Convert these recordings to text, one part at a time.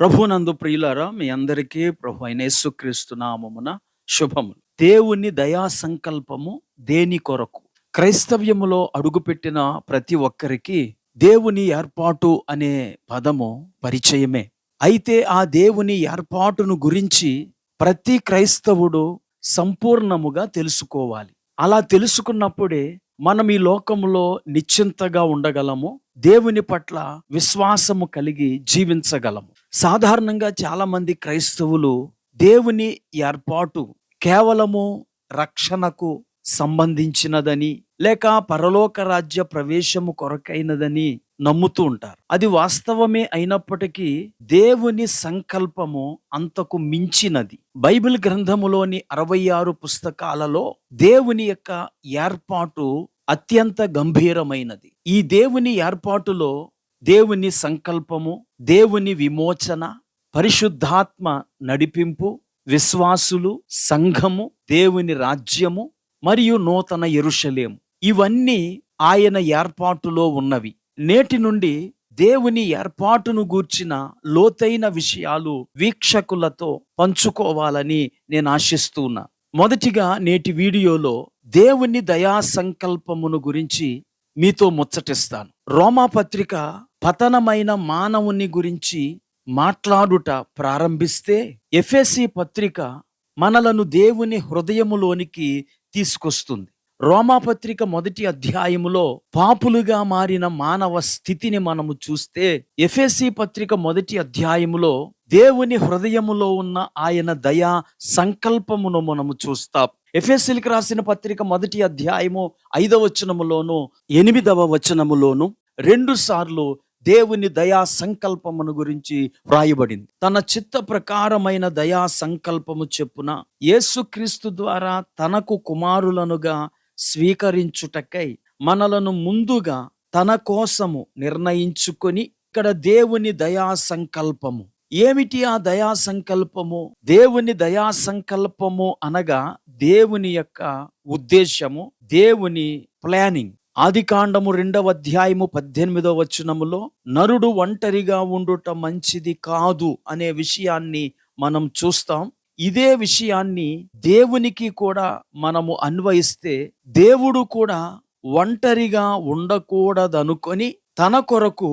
ప్రభునందు ప్రియులారా మీ అందరికీ ప్రభు అయిన యేసుక్రీస్తు నామమున శుభములు. దేవుని దయా సంకల్పము దేని కొరకు? క్రైస్తవ్యములో అడుగుపెట్టిన ప్రతి ఒక్కరికి దేవుని ఏర్పాటు అనే పదము పరిచయమే. అయితే ఆ దేవుని ఏర్పాటును గురించి ప్రతి క్రైస్తవుడు సంపూర్ణముగా తెలుసుకోవాలి. అలా తెలుసుకున్నప్పుడే మనం ఈ లోకములో నిశ్చింతగా ఉండగలము దేవుని పట్ల విశ్వాసము కలిగి జీవించగలము. సాధారణంగా చాలామంది క్రైస్తవులు దేవుని ఏర్పాటు కేవలము రక్షణకు సంబంధించినదని లేక పరలోక రాజ్య ప్రవేశము కొరకైనదని నమ్ముతూ ఉంటారు. అది వాస్తవమే అయినప్పటికీ దేవుని సంకల్పము అంతకు మించినది. బైబిల్ గ్రంథములోని అరవై ఆరు పుస్తకాలలో దేవుని యొక్క ఏర్పాటు అత్యంత గంభీరమైనది. ఈ దేవుని ఏర్పాటులో దేవుని సంకల్పము దేవుని విమోచన పరిశుద్ధాత్మ నడిపింపు విశ్వాసులు సంఘము దేవుని రాజ్యము మరియు నూతన ఎరుషలేము. ఇవన్నీ ఆయన ఏర్పాటులో ఉన్నవి. నేటి నుండి దేవుని ఏర్పాటును గూర్చిన లోతైన విషయాలు వీక్షకులతో పంచుకోవాలని నేను ఆశిస్తున్నా. మొదటిగా నేటి వీడియోలో దేవుని దయా సంకల్పమును గురించి మీతో ముచ్చటిస్తాను. రోమా పత్రిక పతనమైన మానవుని గురించి మాట్లాడుట ప్రారంభిస్తే ఎఫ్ఎసి పత్రిక మనలను దేవుని హృదయములోనికి తీసుకొస్తుంది. రోమాపత్రిక మొదటి అధ్యాయములో పాపులుగా మారిన మానవ స్థితిని మనము చూస్తే ఎఫ్ఎసి పత్రిక మొదటి అధ్యాయములో దేవుని హృదయములో ఉన్న ఆయన దయా సంకల్పమును మనము చూస్తాం. ఎఫ్ఎస్సీలకు రాసిన పత్రిక మొదటి అధ్యాయము ఐదవ వచనములోను ఎనిమిదవ వచనములోను రెండు సార్లు దేవుని దయా సంకల్పమును గురించి వ్రాయబడింది. తన చిత్త ప్రకారమైన దయా సంకల్పము చెప్పున యేసుక్రీస్తు ద్వారా తనకు కుమారులనుగా స్వీకరించుటకై మనలను ముందుగా తన కోసము నిర్ణయించుకొని ఇక్కడ దేవుని దయా సంకల్పము. ఏమిటి ఆ దయా సంకల్పము? దేవుని దయా సంకల్పము అనగా దేవుని యొక్క ఉద్దేశము దేవుని ప్లానింగ్. ఆదికాండము రెండవ అధ్యాయము పద్దెనిమిదవ వచనములో నరుడు ఒంటరిగా ఉండుట మంచిది కాదు అనే విషయాన్ని మనం చూస్తాం. ఇదే విషయాన్ని దేవునికి కూడా మనము అన్వయిస్తే దేవుడు కూడా ఒంటరిగా ఉండకూడదనుకొని తన కొరకు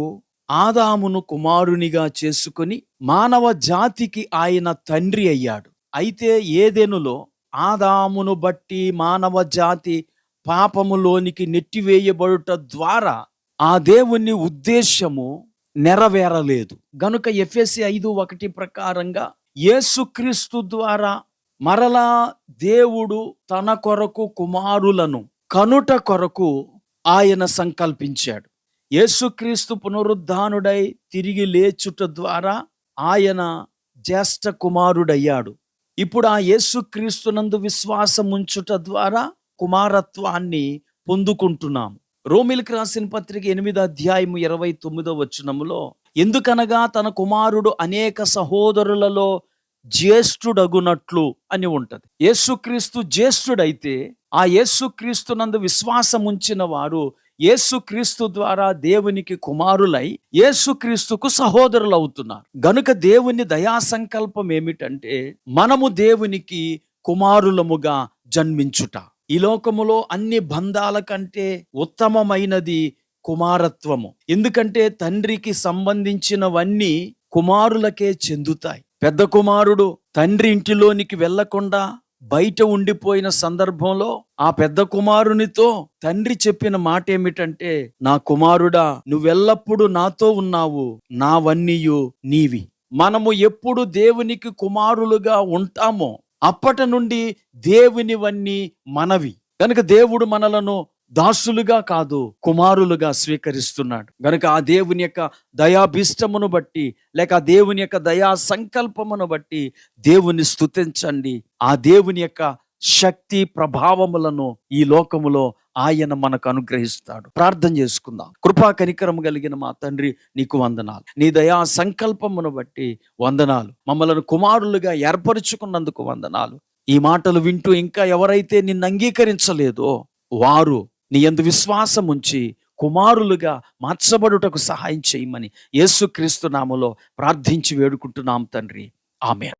ఆదామును కుమారునిగా చేసుకొని మానవ జాతికి ఆయన తండ్రి అయ్యాడు. అయితే ఏదెనులో ఆదామును బట్టి మానవ జాతి పాపములోనికి నెట్టివేయబడుట ద్వారా ఆ దేవుని ఉద్దేశము నెరవేరలేదు. గనుక ఎఫ్ఎస్సి ఐదు ఒకటి ప్రకారంగా యేసుక్రీస్తు ద్వారా మరలా దేవుడు తన కొరకు కుమారులను కనుట కొరకు ఆయన సంకల్పించాడు. యేసుక్రీస్తు పునరుద్ధానుడై తిరిగి లేచుట ద్వారా ఆయన జ్యేష్ఠ కుమారుడయ్యాడు. ఇప్పుడు ఆ యేసుక్రీస్తునందు విశ్వాసం ఉంచుట ద్వారా కుమారత్వాన్ని పొందుకుంటున్నాం. రోమిల్కి రాసిన పత్రిక ఎనిమిది అధ్యాయము ఇరవై తొమ్మిదో వచనములో ఎందుకనగా తన కుమారుడు అనేక సహోదరులలో జ్యేష్ఠుడగునట్లు అని ఉంటది. యేసుక్రీస్తు జ్యేష్ఠుడైతే ఆ యేసుక్రీస్తు నందు విశ్వాసం ఉంచిన వారు యేసుక్రీస్తు ద్వారా దేవునికి కుమారులై యేసుక్రీస్తుకు సహోదరులు అవుతున్నారు గనుక దేవుని దయా సంకల్పం ఏమిటంటే మనము దేవునికి కుమారులముగా జన్మించుట. ఈ లోకములో అన్ని బంధాల కంటే ఉత్తమమైనది కుమారత్వము. ఎందుకంటే తండ్రికి సంబంధించినవన్నీ కుమారులకే చెందుతాయి. పెద్ద కుమారుడు తండ్రి ఇంటిలోనికి వెళ్ళకుండా బయట ఉండిపోయిన సందర్భంలో ఆ పెద్ద కుమారునితో తండ్రి చెప్పిన మాట ఏమిటంటే నా కుమారుడా నువ్వెల్లప్పుడు నాతో ఉన్నావు. నావన్నీయు నీవి. మనము ఎప్పుడు దేవునికి కుమారులుగా ఉంటామో అప్పటి నుండి దేవునివన్నీ మనవి. కనుక దేవుడు మనలను దాసులుగా కాదు కుమారులుగా స్వీకరిస్తున్నాడు. గనుక ఆ దేవుని యొక్క దయాభీష్టమును బట్టి లేక ఆ దేవుని యొక్క దయా సంకల్పమును బట్టి దేవుని స్తుతించండి. ఆ దేవుని యొక్క శక్తి ప్రభావములను ఈ లోకములో ఆయన మనకు అనుగ్రహిస్తాడు. ప్రార్థన చేసుకుందాం. కృపా కనికరం కలిగిన మా తండ్రి నీకు వందనాలు. నీ దయా సంకల్పమును బట్టి వందనాలు. మమ్మలను కుమారులుగా ఏర్పరచుకున్నందుకు వందనాలు. ఈ మాటలు వింటూ ఇంకా ఎవరైతే నిన్ను అంగీకరించలేదో వారు నీ యందు విశ్వాసం ఉంచి కుమారులుగా మార్చబడుటకు సహాయం చేయమని యేసుక్రీస్తు నామలో ప్రార్థించి వేడుకుంటున్నాం తండ్రి. ఆమె